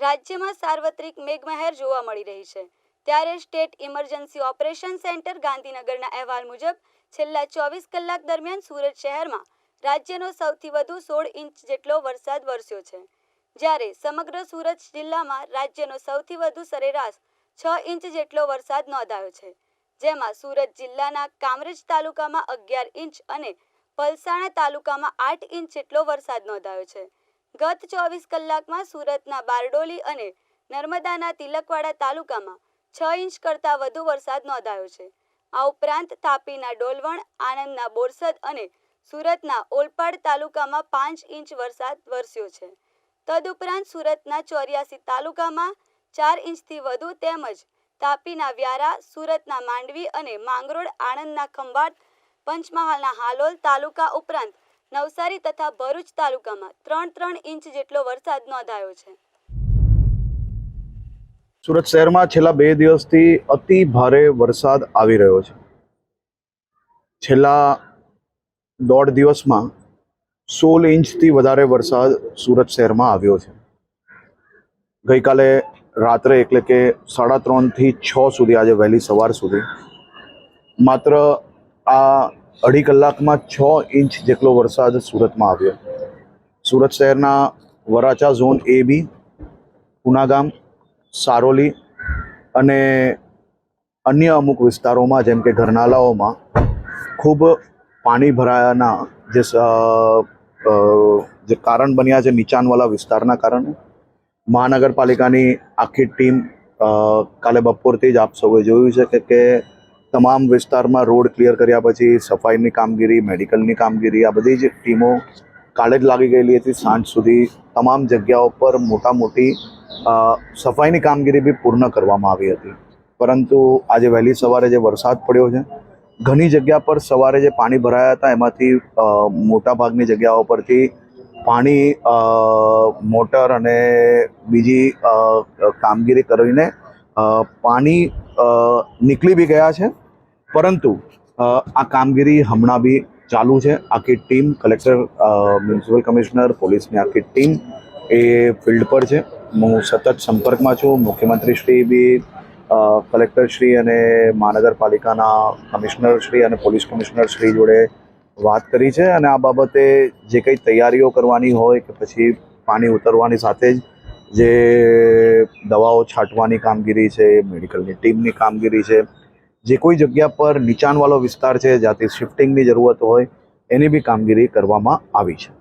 રાજ્યમાં સાર્વત્રિક મેઘમહેર જોવા મળી રહી છે. ત્યારે સ્ટેટ ઇમરજન્સી ઓપરેશન સેન્ટર ગાંધીનગરના અહેવાલ મુજબ છેલ્લા ચોવીસ કલાક દરમિયાન સુરત શહેરમાં રાજ્યનો સૌથી વધુ સોળ ઇંચ જેટલો વરસાદ વરસ્યો છે. જ્યારે સમગ્ર સુરત જિલ્લામાં રાજ્યનો સૌથી વધુ સરેરાશ છ ઇંચ જેટલો વરસાદ નોંધાયો છે. જેમાં સુરત જિલ્લાના કામરેજ તાલુકામાં અગિયાર ઇંચ અને પલસાણા તાલુકામાં આઠ ઇંચ જેટલો વરસાદ નોંધાયો છે. ગત ચોવીસ કલાકમાં સુરતના બારડોલી અને નર્મદાના તિલકવાડા તાલુકામાં છ ઇંચ કરતાં વધુ વરસાદ નોંધાયો છે. આ ઉપરાંત તાપીના ડોલવણ, આણંદના બોરસદ અને સુરતના ઓલપાડ તાલુકામાં પાંચ ઇંચ વરસાદ વરસ્યો છે. તદુપરાંત સુરતના ચોર્યાસી તાલુકામાં ચાર ઇંચથી વધુ તેમજ તાપીના વ્યારા, સુરતના માંડવી અને માંગરોળ, આણંદના ખંભાત પંચમહાલના હાલોલ તાલુકા ઉપરાંત નવસારી તથા ભરૂચ તાલુકામાં ત્રણ ત્રણ ઇંચ જેટલો વરસાદ નોંધાયો છે. સુરત શહેરમાં છેલ્લા બે દિવસથી અતિ ભારે વરસાદ આવી રહ્યો છે. છેલ્લા દોઢ દિવસમાં સોળ ઇંચથી વધારે વરસાદ સુરત શહેરમાં આવ્યો છે. ગઈકાલે રાત્રે એટલે કે સાડા ત્રણથી છ સુધી આજે વહેલી સવાર સુધી માત્ર આ અઢી કલાકમાં છ ઇંચ જેટલો વરસાદ સુરતમાં આવ્યો. સુરત શહેરના Varachha zone A B Punagam Saroli અને અન્ય અમુક વિસ્તારોમાં, જેમ કે ઘરનાલાઓમાં ખૂબ પાણી ભરાયાના જે જે કારણ બન્યા છે નીચાણવાળા વિસ્તારના કારણે, મહાનગરપાલિકાની આખી ટીમ કાલે બપોરથી જ આપ સૌએ જોયું છે કે કે તમામ વિસ્તારમાં રોડ ક્લિયર કર્યા પછી સફાઈની કામગીરી, મેડિકલની કામગીરી, આ બધી જ ટીમો કાલે જ લાગી ગયેલી હતી સાંજ સુધી. તમામ જગ્યાઓ પર મોટા મોટી સફાઈની કામગીરી બી પૂર્ણ કરવામાં આવી હતી. પરંતુ આજે વહેલી સવારે જે વરસાદ પડ્યો છે, ઘણી જગ્યા પર સવારે જે પાણી ભરાયા હતા, એમાંથી મોટાભાગની જગ્યાઓ પરથી પાણી મોટર અને બીજી કામગીરી કરીને પાણી નીકળી બી ગયા છે. પરંતુ આ કામગીરી હમણાં બી ચાલુ છે. આખી ટીમ, કલેક્ટર મ્યુનિસિપલ કમિશનર, પોલીસની આખી ટીમ એ ફિલ્ડ પર છે. હું સતત સંપર્કમાં છું. મુખ્યમંત્રીશ્રી બી કલેક્ટરશ્રી અને મહાનગરપાલિકાના કમિશનરશ્રી અને પોલીસ કમિશનરશ્રી જોડે વાત કરી છે. અને આ બાબતે જે કંઈ તૈયારીઓ કરવાની હોય કે પછી પાણી ઉતરવાની સાથે જ જે દવાઓ છાંટવાની કામગીરી છે, મેડિકલની ટીમની કામગીરી છે, જે કોઈ જગ્યા પર નીચાણવાળો વિસ્તાર છે જ્યાંથી શિફ્ટિંગની જરૂરત હોય, એની બી કામગીરી કરવામાં આવી છે.